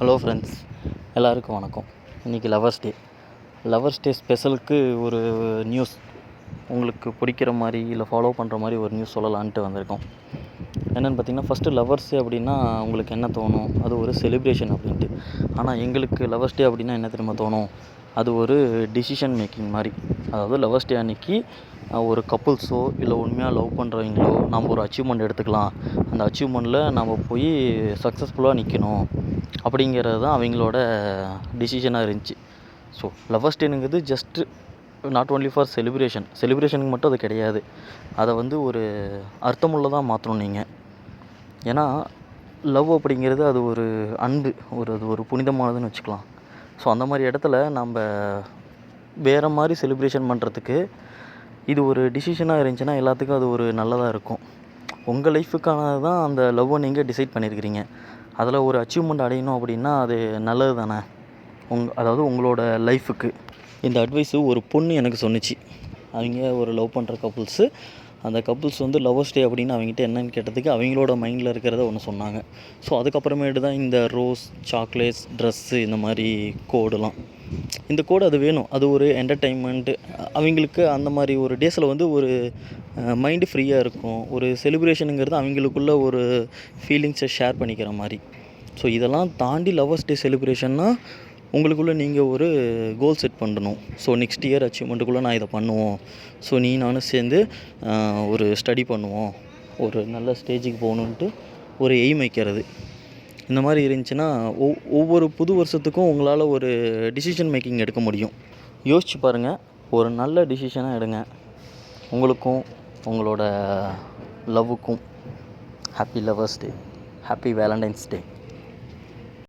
Hello friends எல்லாருக்கும் வணக்கம். இன்றைக்கி லவர்ஸ் டே லவர்ஸ் டே ஸ்பெஷலுக்கு ஒரு நியூஸ் உங்களுக்கு பிடிக்கிற மாதிரி இல்லை ஃபாலோ பண்ணுற மாதிரி ஒரு நியூஸ் சொல்லலான்ட்டு வந்திருக்கோம். என்னென்னு பார்த்தீங்கன்னா ஃபஸ்ட்டு லவர்ஸ் அப்படின்னா உங்களுக்கு என்ன தோணும்? அது ஒரு செலிப்ரேஷன் அப்படின்ட்டு. ஆனால் எங்களுக்கு லவர்ஸ் டே அப்படின்னா என்ன தெரியுமா தோணும்? அது ஒரு டிசிஷன் மேக்கிங் மாதிரி. அதாவது லவர்ஸ் டே அன்னைக்கு ஒரு கப்புள்ஸோ இல்லை உண்மையாக லவ் பண்ணுறவங்களோ நம்ம ஒரு அச்சீவ்மெண்ட் எடுத்துக்கலாம். அந்த அச்சீவ்மெண்ட்டில் நம்ம போய் சக்ஸஸ்ஃபுல்லாக நிற்கணும் அப்படிங்கிறது தான் அவங்களோட டிசிஷனாக இருந்துச்சு. So lovers டேனுங்கிறது just not only for celebration செலிப்ரேஷனுக்கு மட்டும் அது கிடையாது. அதை வந்து ஒரு அர்த்தமுள்ளதாக மாற்றணும் நீங்கள் ஏன்னா லவ் அப்படிங்கிறது அது ஒரு அன்பு ஒரு அது ஒரு புனிதமானதுன்னு வச்சுக்கலாம். ஸோ அந்த மாதிரி இடத்துல நம்ம வேறு மாதிரி செலிப்ரேஷன் பண்ணுறதுக்கு இது ஒரு டிசிஷனாக இருந்துச்சுன்னா எல்லாத்துக்கும் அது ஒரு நல்லதாக இருக்கும். உங்கள் லைஃபுக்கானது தான் அந்த லவ்வை நீங்கள் டிசைட் பண்ணியிருக்கிறீங்க அதில் ஒரு அச்சீவ்மெண்ட் அடையணும் அப்படின்னா அது நல்லது தானே? உங் அதாவது உங்களோட லைஃபுக்கு இந்த அட்வைஸு ஒரு பொண்ணு எனக்கு சொன்னுச்சு. அவங்க ஒரு லவ் பண்ணுற கப்புள்ஸு அந்த கப்புள்ஸ் வந்து லவ்வர்ஸ் டே அப்படின்னு அவங்ககிட்ட என்னன்னு கேட்டதுக்கு அவங்களோட மைண்டில் இருக்கிறத ஒன்று சொன்னாங்க. ஸோ அதுக்கப்புறமேட்டு தான் இந்த ரோஸ் சாக்லேட்ஸ் ட்ரெஸ்ஸு இந்த மாதிரி கோடெலாம் இந்த கோடு அது வேணும். அது ஒரு என்டர்டெயின்மெண்ட்டு அவங்களுக்கு அந்த மாதிரி ஒரு டேஸில் வந்து ஒரு மைண்டு ஃப்ரீயாக இருக்கும். ஒரு செலிப்ரேஷனுங்கிறது அவங்களுக்குள்ள ஒரு ஃபீலிங்ஸை ஷேர் பண்ணிக்கிற மாதிரி. ஸோ இதெல்லாம் தாண்டி லவ்வர்ஸ் டே செலிப்ரேஷன்னா உங்களுக்குள்ளே நீங்கள் ஒரு கோல் செட் பண்ணணும். ஸோ நெக்ஸ்ட் இயர் அச்சீவ்மெண்ட்டுக்குள்ளே நான் இதை பண்ணுவோம். ஸோ நீ நானும் சேர்ந்து ஒரு ஸ்டடி பண்ணுவோம். ஒரு நல்ல ஸ்டேஜுக்கு போகணுன்ட்டு ஒரு எய்ம் வைக்கிறது. இந்த மாதிரி இருந்துச்சுன்னா ஒவ் ஒவ்வொரு புது வருஷத்துக்கும் உங்களால் ஒரு டிசிஷன் மேக்கிங் எடுக்க முடியும். யோசிச்சு பாருங்கள் ஒரு நல்ல டிசிஷனாக எடுங்க. உங்களுக்கும் உங்களோட லவ்வுக்கும் happy lovers day happy Valentine's day